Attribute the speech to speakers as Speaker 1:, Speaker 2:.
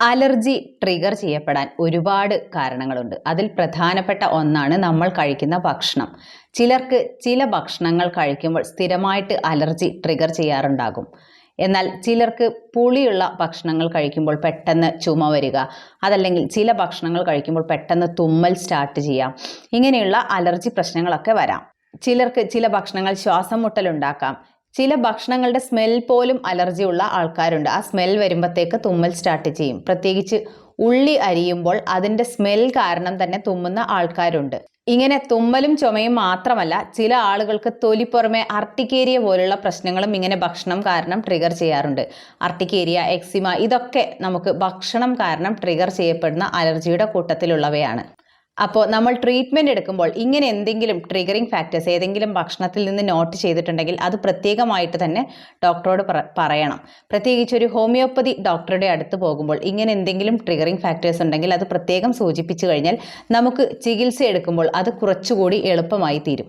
Speaker 1: Allergy trigger ചെയ്യപ്പെടാൻ ഒരുപാട് കാരണങ്ങളുണ്ട്. അതിൽ പ്രധാനപ്പെട്ട ഒന്നാണ് നമ്മൾ കഴിക്കുന്ന ഭക്ഷണം. ചിലർക്ക് ചില ഭക്ഷണങ്ങൾ കഴിക്കുമ്പോൾ സ്ഥിരമായിട്ട് അലർജി ട്രിഗർ ചെയ്യാറുണ്ടാകും. എന്നാൽ ചിലർക്ക് പുളിയുള്ള ഭക്ഷണങ്ങൾ കഴിക്കുമ്പോൾ പെട്ടെന്ന് ചുമ വരിക അതല്ലെങ്കിൽ ചില ഭക്ഷണങ്ങൾ കഴിക്കുമ്പോൾ പെട്ടെന്ന് തുമ്മൽ സ്റ്റാർട്ട് ചെയ്യാം. ഇങ്ങനെയുള്ള അലർജി പ്രശ്നങ്ങളൊക്കെ വരാം. ചിലർക്ക് ചില ഭക്ഷണങ്ങൾ ശ്വാസം മുട്ടലുണ്ടാക്കാം ചില ഭക്ഷണങ്ങളുടെ സ്മെൽ പോലും അലർജി ഉള്ള ആൾക്കാരുണ്ട്. ആ സ്മെൽ വരുമ്പോഴത്തേക്ക് തുമ്മൽ സ്റ്റാർട്ട് ചെയ്യും. പ്രത്യേകിച്ച് ഉള്ളി അരിയുമ്പോൾ അതിന്റെ സ്മെൽ കാരണം തന്നെ തുമ്മുന്ന ആൾക്കാരുണ്ട്. ഇങ്ങനെ തുമ്മലും ചുമയും മാത്രമല്ല ചില ആളുകൾക്ക് തൊലിപ്പുറമെ അർട്ടിക്കേരിയ പോലുള്ള പ്രശ്നങ്ങളും ഇങ്ങനെ ഭക്ഷണം കാരണം ട്രിഗർ ചെയ്യാറുണ്ട്. അർട്ടിക്കേരിയ എക്സിമ ഇതൊക്കെ നമുക്ക് ഭക്ഷണം കാരണം ട്രിഗർ ചെയ്യപ്പെടുന്ന അലർജിയുടെ കൂട്ടത്തിലുള്ളവയാണ്. അപ്പോൾ നമ്മൾ ട്രീറ്റ്മെന്റ് എടുക്കുമ്പോൾ ഇങ്ങനെ എന്തെങ്കിലും ട്രിഗറിങ് ഫാക്ടേഴ്സ് ഏതെങ്കിലും ഭക്ഷണത്തിൽ നിന്ന് നോട്ട് ചെയ്തിട്ടുണ്ടെങ്കിൽ അത് പ്രത്യേകമായിട്ട് തന്നെ ഡോക്ടറോട് പറയണം. പ്രത്യേകിച്ച് ഒരു ഹോമിയോപ്പതി ഡോക്ടറുടെ അടുത്ത് പോകുമ്പോൾ ഇങ്ങനെ എന്തെങ്കിലും ട്രിഗറിങ് ഫാക്ടേഴ്സ് ഉണ്ടെങ്കിൽ അത് പ്രത്യേകം സൂചിപ്പിച്ചു കഴിഞ്ഞാൽ നമുക്ക് ചികിത്സ എടുക്കുമ്പോൾ അത് കുറച്ചുകൂടി എളുപ്പമായി തീരും.